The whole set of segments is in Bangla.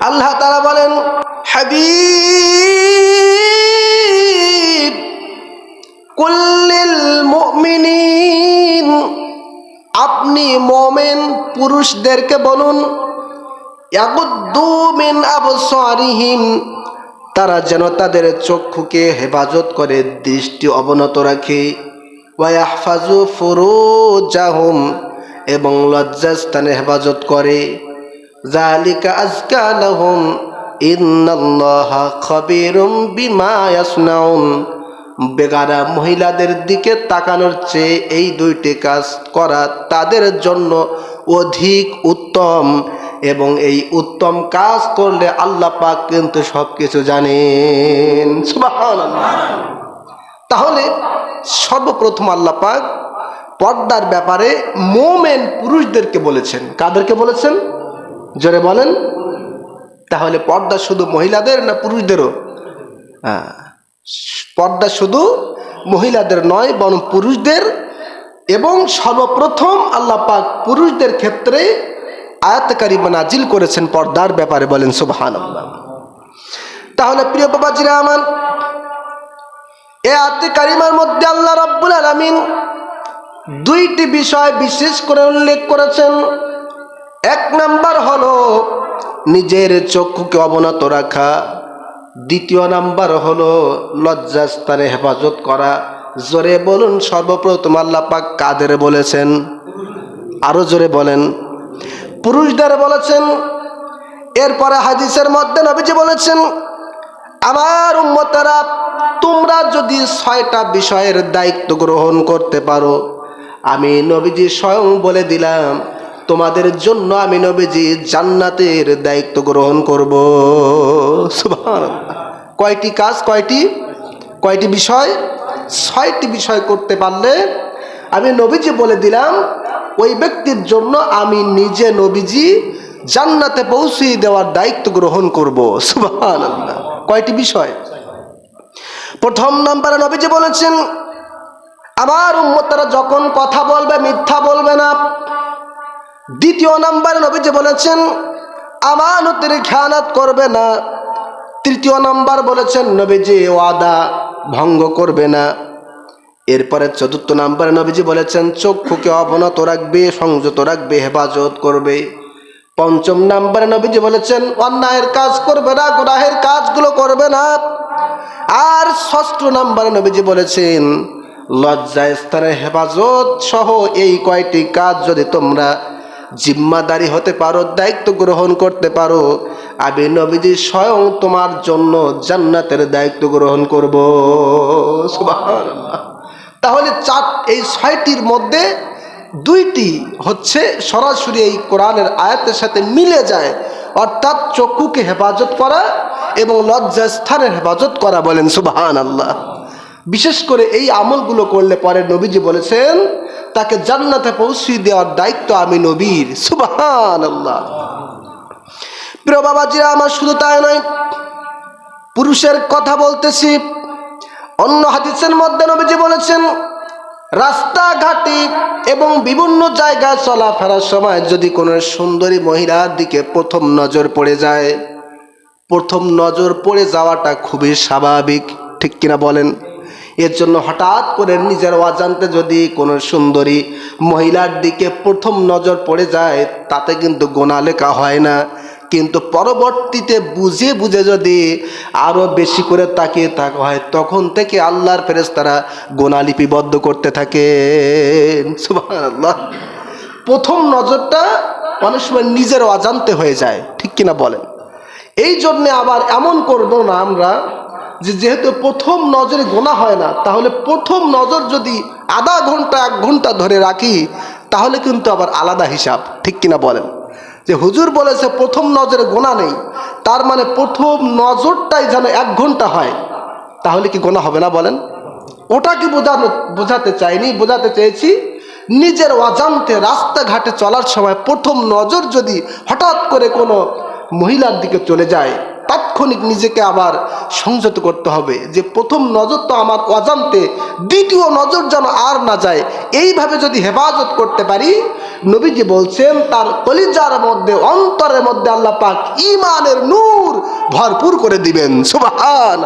আল্লাহ তারা বলেন মুমিনিন আপনি মোমেন পুরুষদেরকে বলুন তারা যেন তাদের চক্ষুকে হেফাজত করে দৃষ্টি অবনত রাখে। এবং লজ্জাস্থানে হেফাজত করে। জালিকা আজকা লাহুম ইন্নাল্লাহা মহিলাদের দিকে তাকানোর চেয়ে এই দুইটি কাজ করা তাদের জন্য অধিক উত্তম এবং এই উত্তম কাজ করলে আল্লাহ পাক কিন্তু সব কিছু জানেন তাহলে সর্বপ্রথম আল্লাহ পাক পর্দার ব্যাপারে মোমেন পুরুষদেরকে বলেছেন। কাদেরকে বলেছেন? জোরে বলেন, তাহলে পর্দা শুধু মহিলাদের না পুরুষদেরও? পর্দা শুধু মহিলাদের নয়, বরং পুরুষদের। এবং সর্বপ্রথম আল্লাহ পাক পুরুষদের ক্ষেত্রে আয়াতকারী নাজিল করেছেন পর্দার ব্যাপারে বলেন সুবহান তাহলে প্রিয় বাবাজিরা আমার এ আয়াতে কারিমার মধ্যে আল্লাহ রাব্বুল আলামিন দুইটি বিষয় বিশেষ করে উল্লেখ করেছেন। এক নাম্বার হলো নিজের চক্ষুকে অবনত রাখা। দ্বিতীয় নাম্বার হলো লজ্জাস্থানে হেফাজত করা। জোরে বলুন, সর্বপ্রথম আল্লাহ পাক কাদের বলেছেন? আরও জোরে বলেন। পুরুষদের বলেছেন, এরপরে হাদিসের মধ্যে নবীজি বলেছেন, আমার উম্মতেরা, তোমরা যদি ছয়টা বিষয়ের দায়িত্ব গ্রহণ করতে পারো। আমি নবীজি স্বয়ং বলে দিলাম তোমাদের জন্য আমি নবীজি জান্নাতের দায়িত্ব গ্রহণ করব। কয়টি কাজ, কয়টি কয়টি বিষয়? ছয়টি বিষয় করতে পারলে আমি নবীজি বলে দিলাম, ওই ব্যক্তির জন্য আমি নিজে নবীজি জান্নাতে পৌঁছিয়ে দেওয়ার দায়িত্ব গ্রহণ করব। সুবহানাল্লাহ। কয়টি বিষয়? প্রথম নাম্বারে নবীজি বলেছেন, আমার উম্মতরা যখন কথা বলবে, মিথ্যা বলবে না। দ্বিতীয় নাম্বারে নবীজি বলেছেন, আমানতের খেয়ানাত করবে না। তৃতীয় নাম্বার বলেছেন, নবীজি ওয়াদা ভঙ্গ করবে না। এরপরে চতুর্থ নাম্বারে নবীজি বলেছেন, চক্ষুকে অবনত রাখবে, সংযত রাখবে, হেফাজত করবে। পঞ্চম নাম্বারে নবীজি বলেছেন, অন্যায়ের কাজ করবে না, গুনাহের কাজগুলো করবে না। আর ষষ্ঠ নাম্বারে নবীজি বলেছেন লজ্জা স্থানের হেফাজত সহ এই কয়টি কাজ যদি তোমরা জিম্মাদারি হতে পারো, দায়িত্ব গ্রহণ করতে পারো। আমি নবীজি স্বয়ং তোমার জন্য জান্নাতের দায়িত্ব গ্রহণ করব। তাহলে চার, এই ছয়টির মধ্যে দুইটি হচ্ছে সরাসরি এই কোরআনের আয়াতের সাথে মিলে যায়। অর্থাৎ চক্ষুকে হেফাজত করা এবং লজ্জা স্থানের হেফাজত করা বলেন সুবাহান আল্লাহ বিশেষ করে এই আমলগুলো করলে পরে নবীজি বলেছেন তাকে জান্নাতে পৌঁছিয়ে দেওয়ার দায়িত্ব আমি নবীর। সুবাহান আল্লাহ প্রিয় বাবাজিরা, আমার শুধু তাই নয়, পুরুষের কথা বলতেছি। অন্য হাদিসের মধ্যে নবীজি বলেছেন, রাস্তাঘাটে এবং বিভিন্ন জায়গায় চলাফেরার সময় যদি কোনো সুন্দরী মহিলার দিকে প্রথম নজর পড়ে যায়, প্রথম নজর পড়ে যাওয়াটা খুবই স্বাভাবিক। ঠিক কিনা বলেন? এর জন্য হঠাৎ করে নিজের অজান্তে যদি কোনো সুন্দরী মহিলার দিকে প্রথম নজর পড়ে যায়, তাতে কিন্তু গোনা লেখা হয় না। কিন্তু পরবর্তীতে বুঝে বুঝে যদি আরও বেশি করে তাকিয়ে থাকা হয়, তখন থেকে আল্লাহর ফেরেস তারা গোনা লিপিবদ্ধ করতে থাকে। প্রথম নজরটা অনেক সময় নিজের অজান্তে হয়ে যায়, ঠিক কিনা বলেন? এই জন্যে আবার এমন করব না আমরা যে যেহেতু প্রথম নজরে গোনা হয় না, তাহলে প্রথম নজর যদি আধা ঘণ্টা, এক ঘণ্টা ধরে রাখি, তাহলে কিন্তু আবার আলাদা হিসাব, ঠিক কিনা বলেন? যে হুজুর বলেছে প্রথম নজরে গোনা নেই, তার মানে প্রথম নজরটাই যেন এক ঘণ্টা হয়, তাহলে কি গোনা হবে না বলেন? ওটা কি বোঝানো, বোঝাতে চাইনি, বোঝাতে চেয়েছি, নিজের অজান্তে রাস্তাঘাটে চলার সময় প্রথম নজর যদি হঠাৎ করে কোনো মহিলার দিকে চলে যায় তাৎক্ষণিক নিজেকে আবার সংযত করতে হবে যে প্রথম নজর তো আমার অজান্তে, দ্বিতীয় নজর যেন আর না যায়। এইভাবে যদি হেফাজত করতে পারি, নবীজি বলছেন, তার কলিজার মধ্যে, অন্তরের মধ্যে আল্লাহ পাক ইমানের নূর ভরপুর করে দিবেন। সুবাহান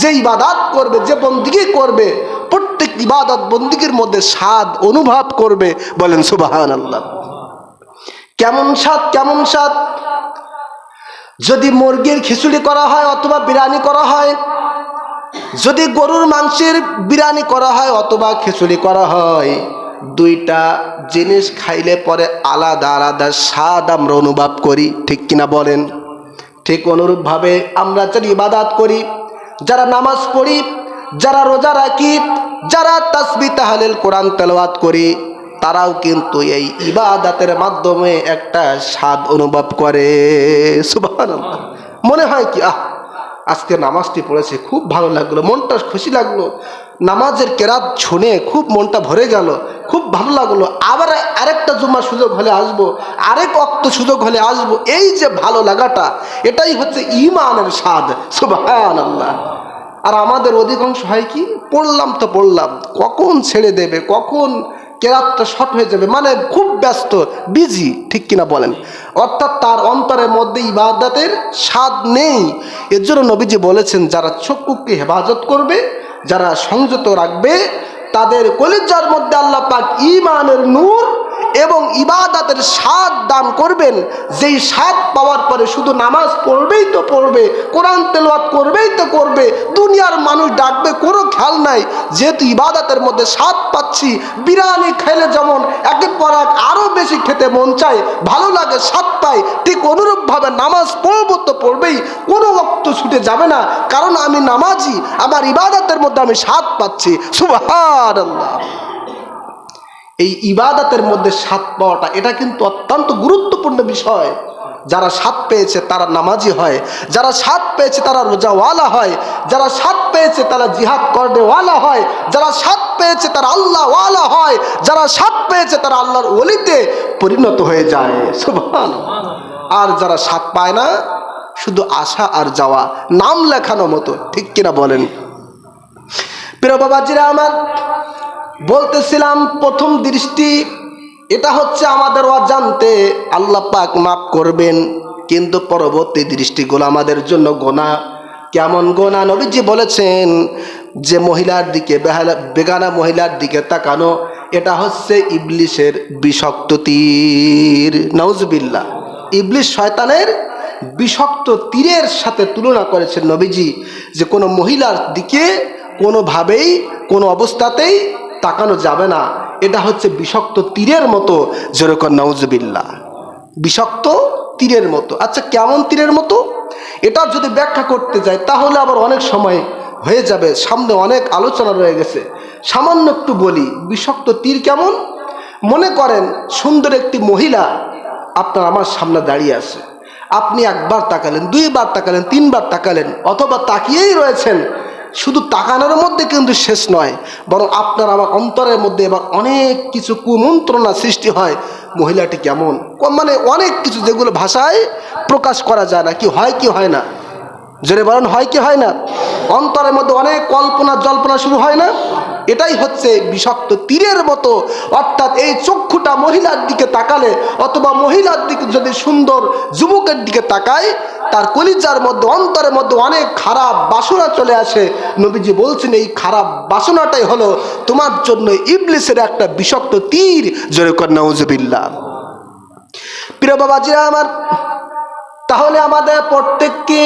যে ইবাদাত করবে, যে বন্দিগি করবে, প্রত্যেক ইবাদত বন্দিগির মধ্যে স্বাদ অনুভব করবে, বলেন সুবাহান আল্লাহ কেমন স্বাদ কেমন স্বাদ? যদি মুরগির খিচুড়ি করা হয় অথবা বিরিয়ানি করা হয়, যদি গরুর মাংসের বিরিয়ানি করা হয় অথবা খিচুড়ি করা হয়, দুইটা জিনিস খাইলে পরে আলাদা আলাদা স্বাদ আমরা অনুভব করি, ঠিক কিনা বলেন? ঠিক অনুরূপভাবে আমরা যারা ইবাদাত করি, যারা নামাজ পড়ি, যারা রোজা রাখি, যারা তাসবি তাহালিল কোরআন তেলাওয়াত করি তারাও কিন্তু এই ইবাদাতের মাধ্যমে একটা স্বাদ অনুভব করে। মনে হয় কি, আহ, আজকে নামাজটি পড়েছে, খুব ভালো লাগল, মনটা খুশি লাগল। নামাজের কেরাত শুনে খুব মনটা ভরে গেল, খুব ভালো লাগল। আবার আরেকটা জুম্মা সুযোগ হলে আসব, আরেক অক্ত সুযোগ হলে আসব। এই যে ভালো লাগাটা, এটাই হচ্ছে ইমানের স্বাদ সুবহান আল্লাহ আর আমাদের অধিকাংশ হয় কি, পড়লাম তো পড়লাম, কখন ছেড়ে দেবে, কখন কেরাতটা শর্ট হয়ে যাবে। মানে খুব ব্যস্ত বিজি ঠিক কিনা বলেন। অর্থাৎ তার অন্তরের মধ্যে ইবাদতের স্বাদ নেই। এর জন্য নবীজি বলেছেন, যারা চক্ষুকে হেফাজত করবে, যারা সংযত রাখবে, তাদের কলিজার মধ্যে আল্লাহ পাক ইমানের নূর এবং ইবাদাতের স্বাদ দান করবেন। যেই স্বাদ পাওয়ার পরে শুধু নামাজ পড়বেই তো পড়বে, কোরআন তেলাওয়াত করবেই তো করবে, দুনিয়ার মানুষ ডাকবে, কোনো খেয়াল নাই। যেহেতু ইবাদাতের মধ্যে স্বাদ পাচ্ছি, বিরিয়ানি খেলে যেমন একের পর এক আরও বেশি খেতে মন চায়, ভালো লাগে, স্বাদ পায় ঠিক অনুরূপভাবে নামাজ পড়ব তো পড়বেই, কোনো রক্ত ছুটে যাবে না। কারণ আমি নামাজি, আমার ইবাদতের মধ্যে আমি স্বাদ পাচ্ছি। সুবাহান আল্লাহ এই ইবাদতের মধ্যে স্বাদ পাওয়াটা, এটা কিন্তু অত্যন্ত গুরুত্বপূর্ণ বিষয়। যারা স্বাদ পেয়েছে তারা নামাজি হয়, যারা স্বাদ পেয়েছে তারা রোজাওয়ালা হয়, যারা স্বাদ পেয়েছে তারা জিহাদ করনেওয়ালা হয়, যারা স্বাদ পেয়েছে তারা আল্লাহওয়ালা হয়, যারা স্বাদ পেয়েছে তারা আল্লাহর অলিতে পরিণত হয়ে যায়। সুবহান আর যারা স্বাদ পায় না, শুধু আসা আর যাওয়া, নাম লেখানো মতো, ঠিক কিনা বলেন? প্রিয় বাবাজিরা আমার বলতেছিলাম, প্রথম দৃষ্টি, এটা হচ্ছে আমাদের অজান্তে আল্লাহ পাক মাফ করবেন, কিন্তু পরবর্তী দৃষ্টিগুলো আমাদের জন্য গোনা। কেমন গোনা? নবীজি বলেছেন, যে মহিলার দিকে বেগানা মহিলার দিকে তাকানো, এটা হচ্ছে ইবলিশের বিষাক্ত তীর। নওজবিল্লা ইবলিশ শয়তানের বিষাক্ত তীরের সাথে তুলনা করেছেন নবীজি, যে কোনো মহিলার দিকে কোনোভাবেই, কোনো অবস্থাতেই তাকানো যাবে না। এটা হচ্ছে বিষাক্ত তীরের মতো। যেরকম নওজবিল্লা বিষাক্ত তীরের মতো। আচ্ছা কেমন তীরের মতো? এটা যদি ব্যাখ্যা করতে যাই, তাহলে আবার অনেক সময় হয়ে যাবে। সামনে অনেক আলোচনা রয়ে গেছে। সামান্য একটু বলি, বিষাক্ত তীর কেমন? মনে করেন, সুন্দর একটি মহিলা আপনার আমার সামনে দাঁড়িয়ে আছে। আপনি একবার তাকালেন, দুইবার তাকালেন, তিনবার তাকালেন, অথবা তাকিয়েই রয়েছেন। শুধু তাকানোর মধ্যে কিন্তু শেষ নয়, বরং আপনার আমার অন্তরের মধ্যে এবার অনেক কিছু কুমন্ত্রণা সৃষ্টি হয়, মহিলাটি কেমন? মানে অনেক কিছু যেগুলো ভাষায় প্রকাশ করা যায় না, কি হয় কি হয় না। জোরে বলেন, হয় কি হয় না? অন্তরের মধ্যে অনেক কল্পনা জল্পনা শুরু হয় না? এটাই হচ্ছে বিষাক্ত তীরের মতো, অর্থাৎ এই চক্ষুটা মহিলার দিকে তাকালে অথবা মহিলার দিকে যদি সুন্দর যুবকের দিকে তাকায়, তার কলিজার মধ্যে, অন্তরের মধ্যে অনেক খারাপ বাসনা চলে আসে। নবীজি বলছেন, এই খারাপ বাসনাটাই হলো তোমার জন্য ইবলিসের একটা বিষাক্ত তীর। জোরে কর নওজবিল্লা প্রিয় বাবাজিরা আমার, তাহলে আমাদের প্রত্যেককে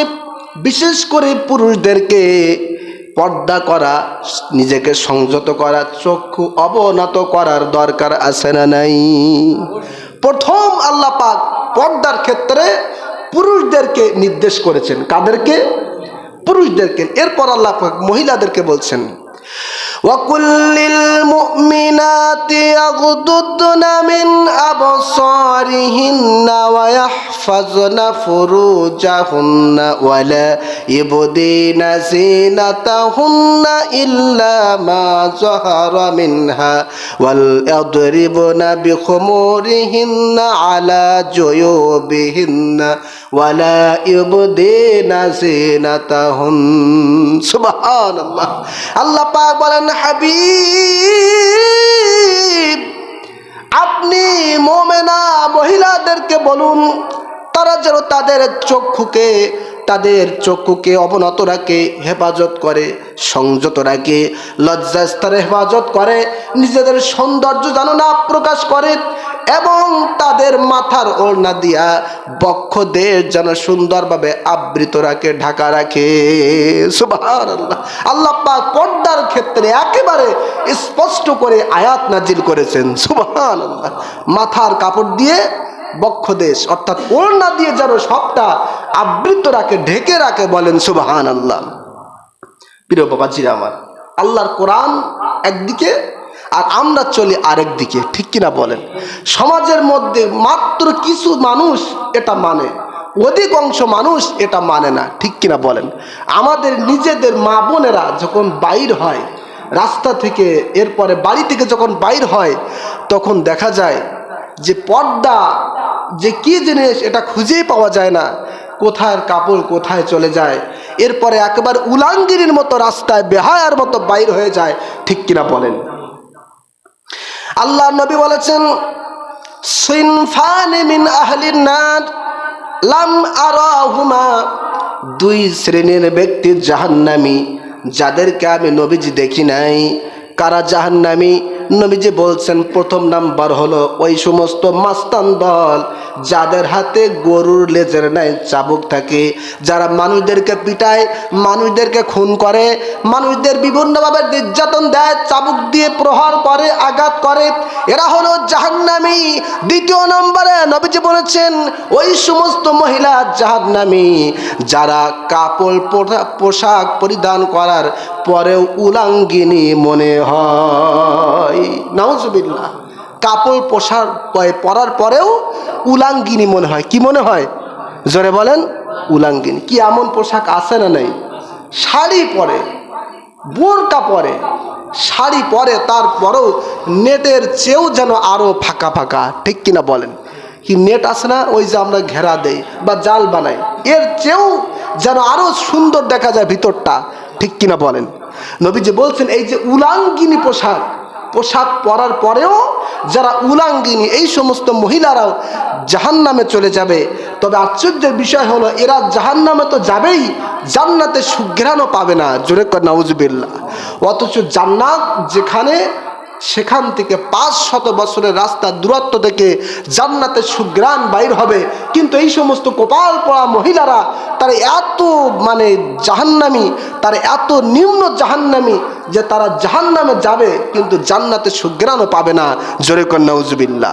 বিশেষ করে পুরুষদেরকে পর্দা করা, নিজেকে সংযত করা, চক্ষু অবনত করার দরকার আছে না নাই? প্রথম আল্লাহ পাক পর্দার ক্ষেত্রে পুরুষদেরকে নির্দেশ করেছেন। কাদেরকে? পুরুষদেরকে। এরপর আল্লাহ পাক মহিলাদেরকে বলছেন وقل للمؤمنات يغضضن من أبصارهن ويحفظن فروجهن ولا يبدين زينتهن إلا ما ظهر منها وليضربن بخمورهن على جيوبهن ওয়ালা ইবদিনা জিনাতাহুন সুবহানাল্লাহ আল্লাহ পাক বলেন হাবিব। আপনি মোমেনা মহিলাদেরকে বলুন, তারা যেন তাদের চক্ষুকে তাদের চক্ষুকে অবনত রাখে, হেফাজত করে, সংযত রাখে লজ্জাস্তরে হেফাজত করে, নিজেদের সৌন্দর্য যেন না প্রকাশ করে এবং তাদের মাথার ওড়না দিয়া বক্ষদের যেন সুন্দরভাবে আবৃত রাখে, ঢাকা রাখে। আল্লাহ পর্দার ক্ষেত্রে একেবারে স্পষ্ট করে আয়াত নাজিল করেছেন। সুবহান আল্লাহ মাথার কাপড় দিয়ে বক্ষদেশ, অর্থাৎ ওড়না দিয়ে যেন সবটা আবৃত রাখে, ঢেকে রাখে বলেন সুবহান আল্লাহ প্রিয় বাবাজিরা আমার, আল্লাহর কোরআন একদিকে আর আমরা চলি আরেক দিকে, ঠিক কিনা বলেন? সমাজের মধ্যে মাত্র কিছু মানুষ এটা মানে অধিকাংশ মানুষ এটা মানে না, ঠিক কিনা বলেন? আমাদের নিজেদের মা বোনেরা যখন বাইর হয় রাস্তা থেকে, এরপরে বাড়ি থেকে যখন বাইর হয়, তখন দেখা যায় যে পর্দা, যে কি জিনিস এটা খুঁজেই পাওয়া যায় না, কোথায় কাপড় কোথায় চলে যায়, এরপরে একেবারে উলাঙ্গিরির মতো রাস্তায় বেহায়ার মতো বাইর হয়ে যায়, ঠিক কিনা বলেন? আল্লাহ নবী বলেছেন, সিনফানে মিন আহলিন নার, লাম আরাহুমা। দুই শ্রেণির ব্যক্তি জাহান্নামী, যাদেরকে আমি নবীজি দেখি নাই, কারা জাহান্নামী? নবীজি বলছেন, প্রথম নাম্বার হলো ওই সমস্ত মাস্তান দল যাদের হাতে গরুর লেজের নাই, চাবুক থাকে। যারা মানুষদেরকে পিটায়, মানুষদেরকে খুন করে, মানুষদের বিভিন্নভাবে নির্যাতন দেয়, চাবুক দিয়ে প্রহার করে, আঘাত করে। এরা হলো জাহান্নামী। দ্বিতীয় নম্বরে নবীজি বলেছেন, ওই সমস্ত মহিলা জাহান্নামী যারা কাপড় পোশাক পরিধান করার পরেও উলাঙ্গিনী মনে হয়। নাউজুবিল্লাহ। কাপড় পোশাক পরার পরেও উলাঙ্গিনী মনে হয়। কি মনে হয়? জোরে বলেন, উলাঙ্গিনী। কি এমন পোশাক আছে না নেই? শাড়ি পরে, বোরকা পরে, শাড়ি পরে, তারপরেও নেটের চেয়েও যেন আরও ফাঁকা ফাঁকা। ঠিক কিনা বলেন? কি নেট আছে না? ওই যে আমরা ঘেরা দেই বা জাল বানাই। এর চেয়েও যেন আরও সুন্দর দেখা যায় ভিতরটা। ঠিক কিনা বলেন? নবীজি বলছেন, এই যে উলাঙ্গিনী পোশাক পোশাক পরার পরেও যারা উলাঙ্গিনী, এই সমস্ত মহিলারাও জাহান নামে চলে যাবে। তবে আশ্চর্যের বিষয় হলো, এরা জাহান নামে তো যাবেই, জান্নাতে সুঘ্রাণও পাবে না। জোরে কর, নাউজুবিল্লাহ। অথচ জান্নাত যেখানে সেখান থেকে পাঁচ শত বছরের রাস্তা দূরত্ব থেকে জান্নাতে সুগ্রাণ বাইর হবে। কিন্তু এই সমস্ত কপাল পড়া মহিলারা, তার এত মানে জাহান্নামি, তার এত নিম্ন জাহান্নামি যে তারা জাহান্নামে যাবে, কিন্তু জান্নাতে সুগ্রাণও পাবে না। জোরে কন্যা উজবিল্লা